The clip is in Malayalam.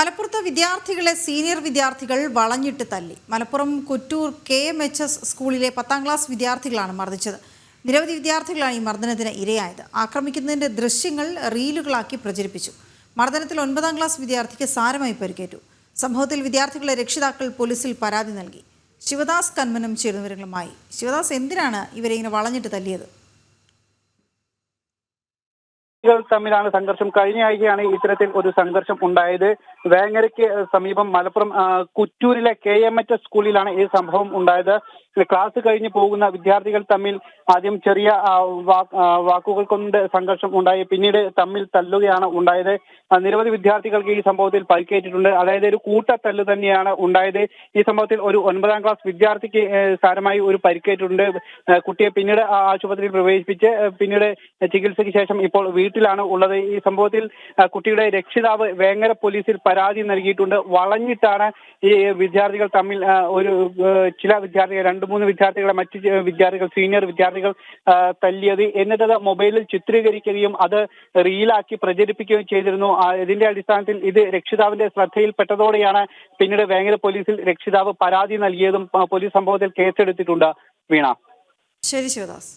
മലപ്പുറത്ത് വിദ്യാർത്ഥികളെ സീനിയർ വിദ്യാർത്ഥികൾ വളഞ്ഞിട്ട് തല്ലി. Malappuram Kottur K M H S സ്കൂളിലെ പത്താം ക്ലാസ് വിദ്യാർത്ഥികളാണ് മർദ്ദിച്ചത്. നിരവധി വിദ്യാർത്ഥികളാണ് ഈ മർദ്ദനത്തിന് ഇരയായത്. ആക്രമിക്കുന്നതിന്റെ ദൃശ്യങ്ങൾ റീലുകളാക്കി പ്രചരിപ്പിച്ചു. മർദ്ദനത്തിൽ ഒൻപതാം ക്ലാസ് വിദ്യാർത്ഥിക്ക് സാരമായി പരിക്കേറ്റു. സംഭവത്തിൽ വിദ്യാർത്ഥികളെ രക്ഷിതാക്കൾ പോലീസിൽ പരാതി നൽകി. ശിവദാസ് കന്മനം ചേരുന്നവരുമായി. ശിവദാസ് എന്തിനാണ് ഇവരെ ഇങ്ങനെ വളഞ്ഞിട്ട് തല്ലിയത്? കൾ തമ്മിലാണ് സംഘർഷം. കഴിഞ്ഞ ആഴ്ചയാണ് ഇത്തരത്തിൽ ഒരു സംഘർഷം ഉണ്ടായത്. വേങ്ങരയ്ക്ക് സമീപം മലപ്പുറം കുറ്റൂരിലെ കെ എം എച്ച് സ്കൂളിലാണ് ഈ സംഭവം ഉണ്ടായത്. ക്ലാസ് കഴിഞ്ഞ് പോകുന്ന വിദ്യാർത്ഥികൾ തമ്മിൽ ആദ്യം ചെറിയ വാക്കുകൾ കൊണ്ട് സംഘർഷം ഉണ്ടായി. പിന്നീട് തമ്മിൽ തല്ലുകയാണ് ഉണ്ടായത്. നിരവധി വിദ്യാർത്ഥികൾക്ക് ഈ സംഭവത്തിൽ പരിക്കേറ്റിട്ടുണ്ട്. അതായത് ഒരു കൂട്ടത്തല്ല് തന്നെയാണ് ഉണ്ടായത്. ഈ സംഭവത്തിൽ ഒരു ഒൻപതാം ക്ലാസ് വിദ്യാർത്ഥിക്ക് സാരമായി ഒരു പരിക്കേറ്റിട്ടുണ്ട്. കുട്ടിയെ പിന്നീട് ആശുപത്രിയിൽ പ്രവേശിപ്പിച്ച് പിന്നീട് ചികിത്സയ്ക്ക് ശേഷം ഇപ്പോൾ വീട്ടിലാണ് ഉള്ളത്. ഈ സംഭവത്തിൽ കുട്ടിയുടെ രക്ഷിതാവ് വേങ്ങര പോലീസിൽ പരാതി നൽകിയിട്ടുണ്ട്. വളഞ്ഞിട്ടാണ് ഈ വിദ്യാർത്ഥികൾ തമ്മിൽ ഒരു ചില വിദ്യാർത്ഥികൾ രണ്ടു മൂന്ന് വിദ്യാർത്ഥികളെ മറ്റ് വിദ്യാർത്ഥികൾ സീനിയർ വിദ്യാർത്ഥികൾ തല്ലിയത്. എന്നിട്ടത് മൊബൈലിൽ ചിത്രീകരിക്കുകയും അത് റീലാക്കി പ്രചരിപ്പിക്കുകയും ചെയ്തിരുന്നു. ഇതിന്റെ അടിസ്ഥാനത്തിൽ ഇത് രക്ഷിതാവിന്റെ ശ്രദ്ധയിൽപ്പെട്ടതോടെയാണ് പിന്നീട് വേങ്ങര പോലീസിൽ രക്ഷിതാവ് പരാതി നൽകിയതും പോലീസ് സംഭവത്തിൽ കേസെടുത്തിട്ടുണ്ട്. വീണ. ശരി ശിവദാസ്.